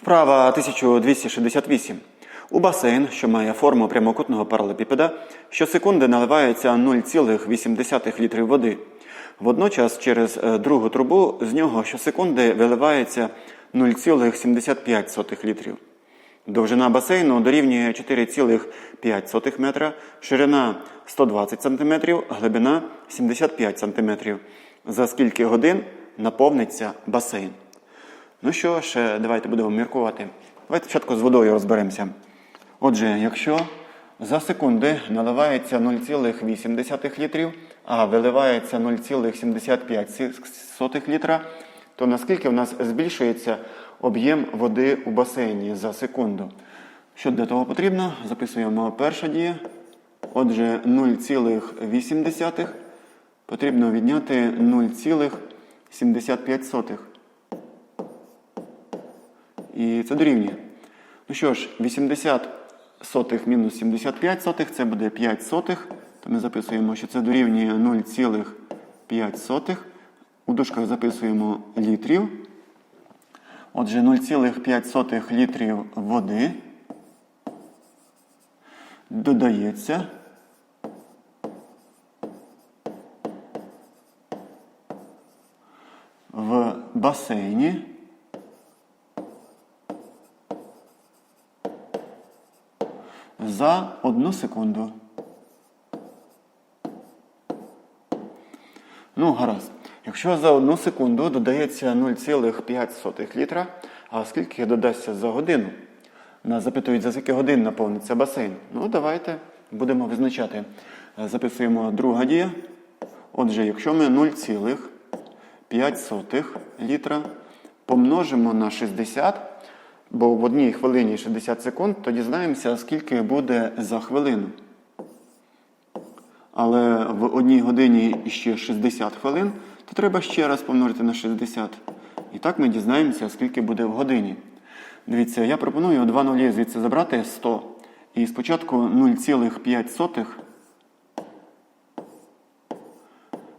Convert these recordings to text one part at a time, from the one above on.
Вправа 1268. У басейн, що має форму прямокутного паралепіпеда, щосекунди наливається 0,8 літрів води. Водночас через е, другу трубу з нього щосекунди виливається 0,75 літрів. Довжина басейну дорівнює 4,5 метра, ширина 120 см, глибина 75 см. За скільки годин наповниться басейн? Ну що ж, е, давайте будемо міркувати. Давайте спочатку з водою розберемося. Отже, якщо за секунди наливається 0,8 літрів, а виливається 0,75 літра, то наскільки в нас збільшується об'єм води у басейні за секунду? Що для того потрібно? Записуємо перша дія. Отже, 0,8 потрібно відняти 0,75. І це дорівнює. Ну що ж, 80 сотих мінус 75 сотих це буде 5 сотих. То ми записуємо, що це дорівнює 0,5 сотих. У дужках записуємо літрів. Отже, 0,5 сотих літрів води додається. В басейні. За одну секунду. Ну, гаразд. Якщо за одну секунду додається 0,5 літра, а скільки додасться за годину? Нас запитують, за скільки годин наповниться басейн. Ну, давайте будемо визначати. Записуємо друга дія. Отже, якщо ми 0,5 літра помножимо на 60, бо в одній хвилині 60 секунд, то дізнаємося, скільки буде за хвилину. Але в одній годині ще 60 хвилин, то треба ще раз помножити на 60. І так ми дізнаємося, скільки буде в годині. Дивіться, я пропоную два нулі звідси забрати 100. І спочатку 0,5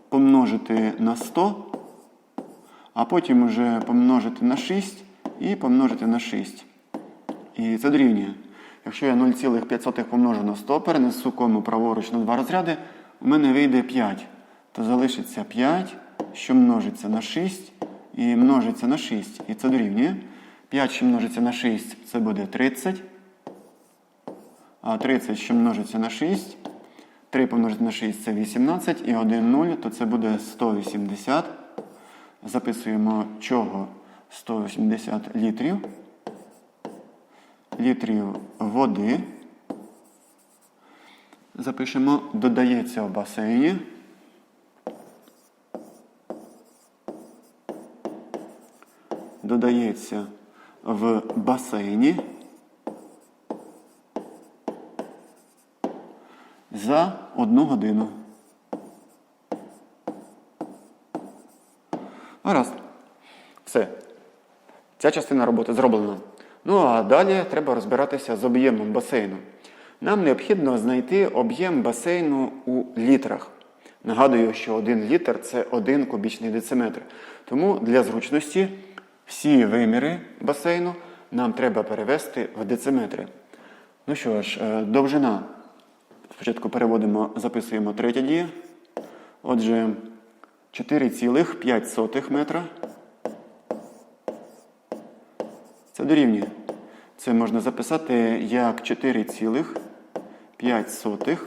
помножити на 100, а потім вже помножити на 6 і помножити на 6. І це дорівнює. Якщо я 0,5 помножу на 100, перенесу кому праворуч на два розряди, у мене вийде 5. То залишиться 5, що множиться на 6 і множиться на 6. І це дорівнює. 5, що множиться на 6, це буде 30. А 30, що множиться на 6, 3 помножити на 6 це 18. І 1 0, то це буде 180. Записуємо чого 180 літрів. Літрів води. Запишемо, додається в басейні. Додається в басейні за одну годину. Гаразд. Все. Ця частина роботи зроблена. Ну а далі треба розбиратися з об'ємом басейну. Нам необхідно знайти об'єм басейну у літрах. Нагадую, що 1 літр це 1 кубічний дециметр. Тому для зручності всі виміри басейну нам треба перевести в дециметри. Ну що ж, е, довжина. Спочатку переводимо, записуємо третя дія. Отже, 4,5 метра. Це дорівнює. Це можна записати як 4,5,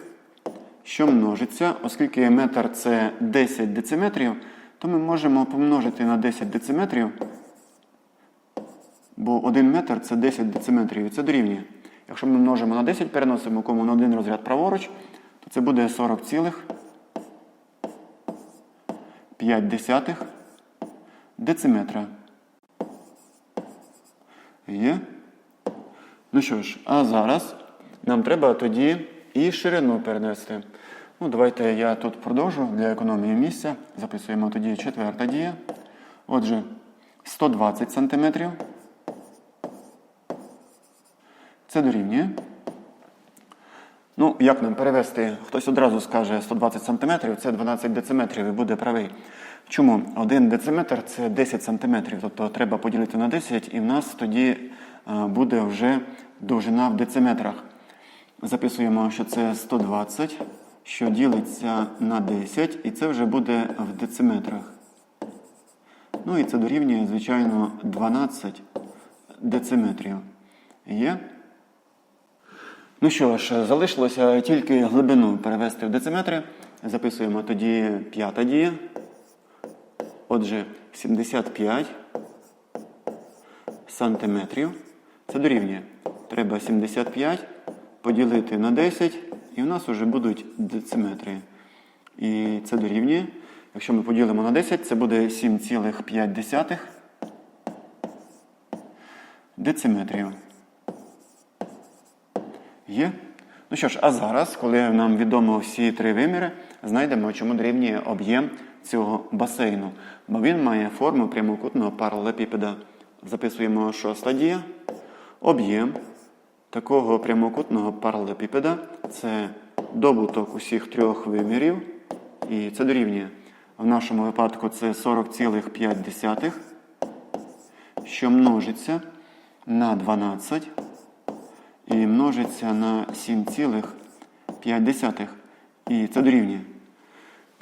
що множиться, оскільки метр це 10 дециметрів, то ми можемо помножити на 10 дециметрів, бо 1 метр це 10 дециметрів, і це дорівнює. Якщо ми множимо на 10, переносимо кому на один розряд праворуч, то це буде 40,5 дециметра. Є. Ну що ж, а зараз нам треба тоді і ширину перенести. Ну, Давайте я тут продовжу для економії місця. Записуємо тоді четверта дія. Отже, 120 см. Це дорівнює. Ну, як нам перевести? Хтось одразу скаже 120 см, це 12 дециметрів і буде правий. Чому? 1 дециметр це 10 сантиметрів, тобто треба поділити на 10, і в нас тоді е, буде вже довжина в дециметрах. Записуємо, що це 120, що ділиться на 10, і це вже буде в дециметрах. Ну і це дорівнює, звичайно, 12 дециметрів. Є? Ну що ж, залишилося тільки глибину перевести в дециметри. Записуємо тоді п'ята дія. Отже, 75 сантиметрів. Це дорівнює. Треба 75 поділити на 10, і в нас вже будуть дециметри. І це дорівнює. Якщо ми поділимо на 10, це буде 7,5 дециметрів. Є? Ну що ж, а зараз, коли нам відомо всі три виміри, знайдемо, чому дорівнює об'єм цього басейну. Бо він має форму прямокутного паралелепіпеда. Записуємо шоста дія. Об'єм такого прямокутного паралелепіпеда це добуток усіх трьох вимірів. І це дорівнює. В нашому випадку це 40,5, що множиться на 12 і множиться на 7,5. І це дорівнює.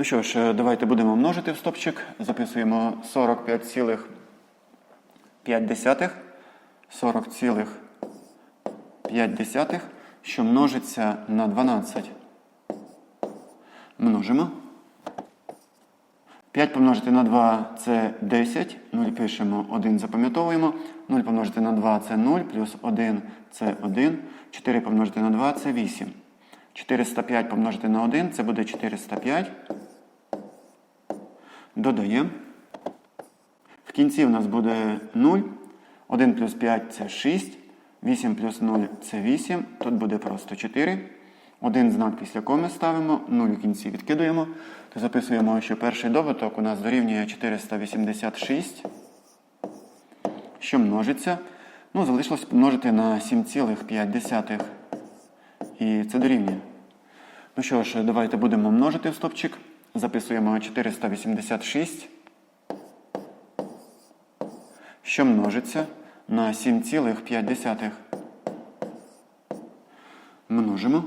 Ну що ж, давайте будемо множити в стопчик. Записуємо 45,5. 40,5, що множиться на 12. Множимо. 5 помножити на 2 це 10. 0 пишемо, 1 запам'ятовуємо. 0 помножити на 2 це 0, плюс 1 це 1. 4 помножити на 2 це 8. 405 помножити на 1 це буде 405. Додаємо. В кінці у нас буде 0. 1 плюс 5 це 6. 8 плюс 0 це 8. Тут буде просто 4. Один знак після коми ставимо, 0 в кінці відкидуємо. То записуємо, що перший добуток у нас дорівнює 486, що множиться. Ну, залишилось помножити на 7,5. І це дорівнює. Ну що ж, давайте будемо множити в стопчик. Записуємо 486, що множиться на 7,5. Множимо.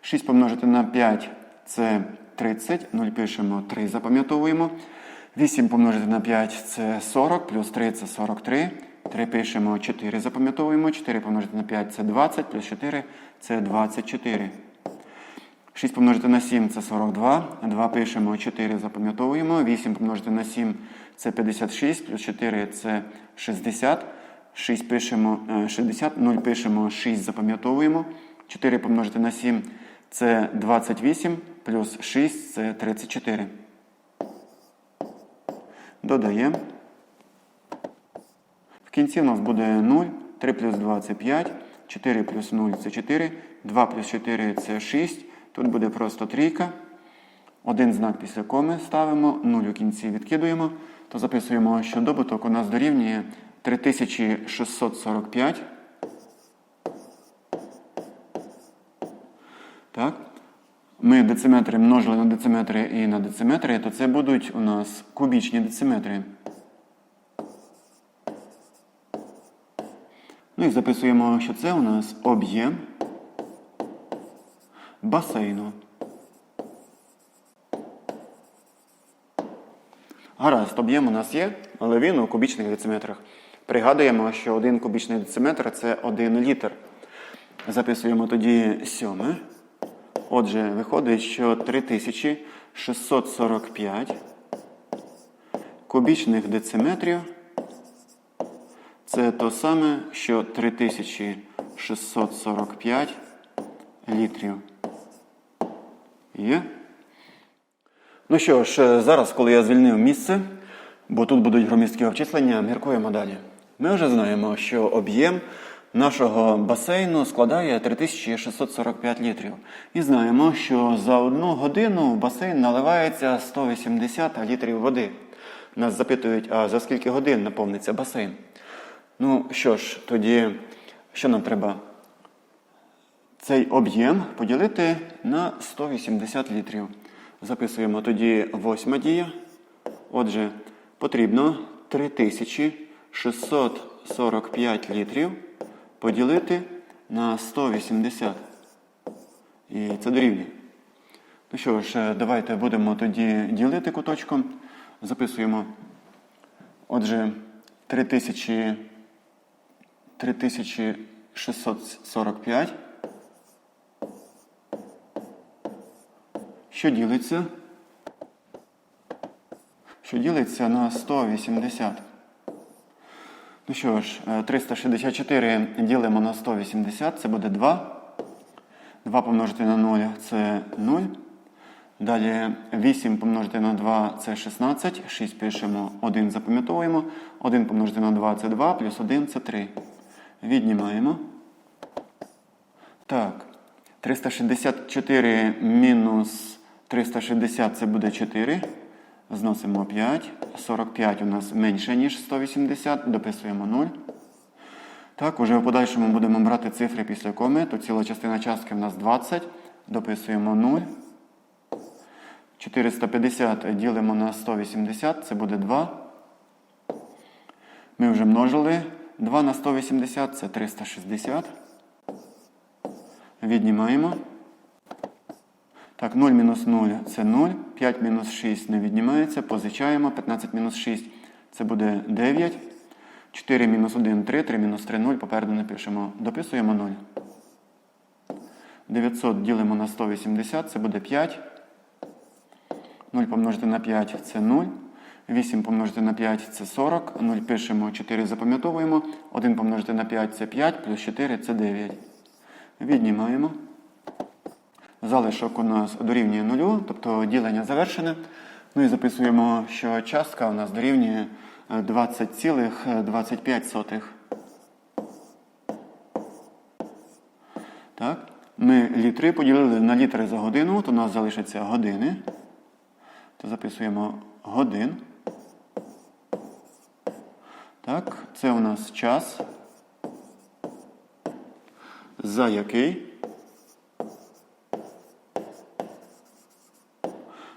6 помножити на 5 це 30. 0 пишемо 3, запам'ятовуємо. 8 помножити на 5 це 40, плюс 3 це 43. 3 пишемо 4, запам'ятовуємо. 4 помножити на 5 це 20, плюс 4 це 24. 6 помножити на 7 це 42. 2 пишемо 4, запам'ятовуємо. 8 помножити на 7 це 56, плюс 4 це 60. 6 пишемо е, 60, 0 пишемо 6, запам'ятовуємо. 4 помножити на 7 це 28, плюс 6 це 34. Додаємо. В кінці у нас буде 0, 3 плюс 2 це 5, 4 плюс 0 це 4, 2 плюс 4 це 6. Тут буде просто трійка. Один знак після коми ставимо, 0 у кінці відкидуємо. То записуємо, що добуток у нас дорівнює 3645. Так? Ми дециметри множили на дециметри і на дециметри, то це будуть у нас кубічні дециметри. Ну і записуємо, що це у нас об'єм басейну. Гаразд, об'єм у нас є, але він у кубічних дециметрах. Пригадуємо, що один кубічний дециметр це 1 літр. Записуємо тоді сьоме. Отже, виходить, що 3645 кубічних дециметрів це то саме, що 3645 літрів. Є? Ну що ж, зараз, коли я звільнив місце, бо тут будуть громісткі обчислення, міркуємо далі. Ми вже знаємо, що об'єм нашого басейну складає 3645 літрів. І знаємо, що за одну годину в басейн наливається 180 літрів води. Нас запитують, а за скільки годин наповниться басейн? Ну що ж, тоді що нам треба? Цей об'єм поділити на 180 літрів. Записуємо тоді восьма дія. Отже, потрібно 3645 літрів поділити на 180. І це дорівнює. Ну що ж, е, давайте будемо тоді ділити куточком. Записуємо. Отже, 3645. Що ділиться? Що ділиться на 180. Ну що ж, е, 364 ділимо на 180, це буде 2. 2 помножити на 0 це 0. Далі 8 помножити на 2 це 16. 6 пишемо, 1 запам'ятовуємо. 1 помножити на 2 це 2, плюс 1 це 3. Віднімаємо. Так. 364 мінус 360 це буде 4. Зносимо 5. 45 у нас менше, ніж 180. Дописуємо 0. Так, уже в подальшому будемо брати цифри після коми. То ціла частина частки в нас 20. Дописуємо 0. 450 ділимо на 180, це буде 2. Ми вже множили 2 на 180, це 360. Віднімаємо. Так, 0 мінус 0 це 0. 5 мінус 6 не віднімається. Позичаємо. 15 мінус 6 це буде 9. 4 мінус 1 3, 3 мінус 3 0. Попереду напишемо. Дописуємо 0. 900 ділимо на 180, це буде 5. 0 помножити на 5 це 0. 8 помножити на 5 це 40. 0 пишемо, 4 запам'ятовуємо. 1 помножити на 5 це 5, плюс 4 це 9. Віднімаємо. Залишок у нас дорівнює 0, тобто ділення завершене. Ну і записуємо, що частка у нас дорівнює е, 20,25. Так. Ми літри поділили на літри за годину, то у нас залишиться години. То записуємо годин. Так, це у нас час, за який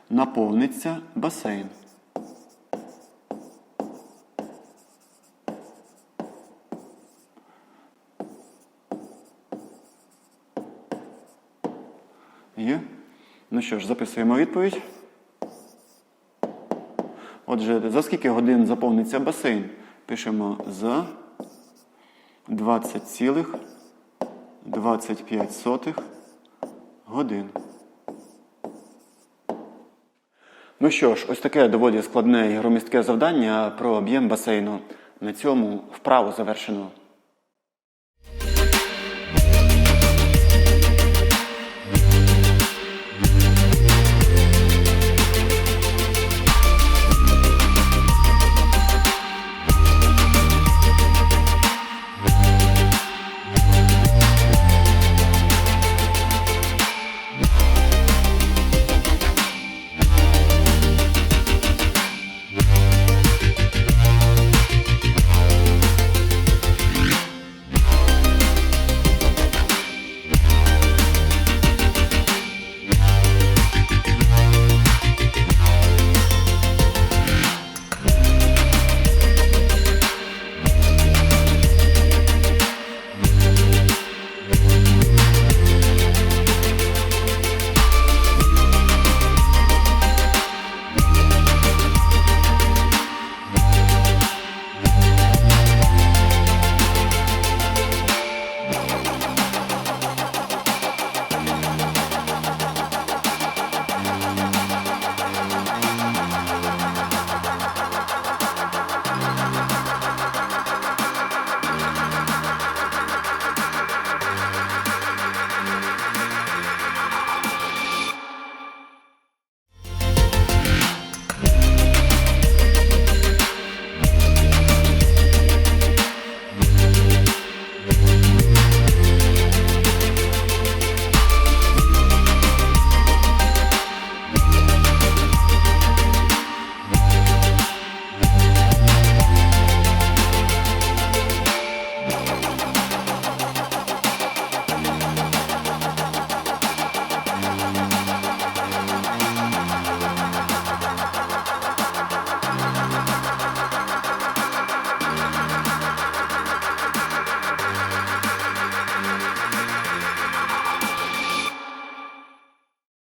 наповниться басейн. Є? Ну що ж, записуємо відповідь. Отже, за скільки годин заповниться басейн? Пишемо за 20,25 годин. Ну що ж, ось таке доволі складне і громістке завдання про об'єм басейну. На цьому вправу завершено.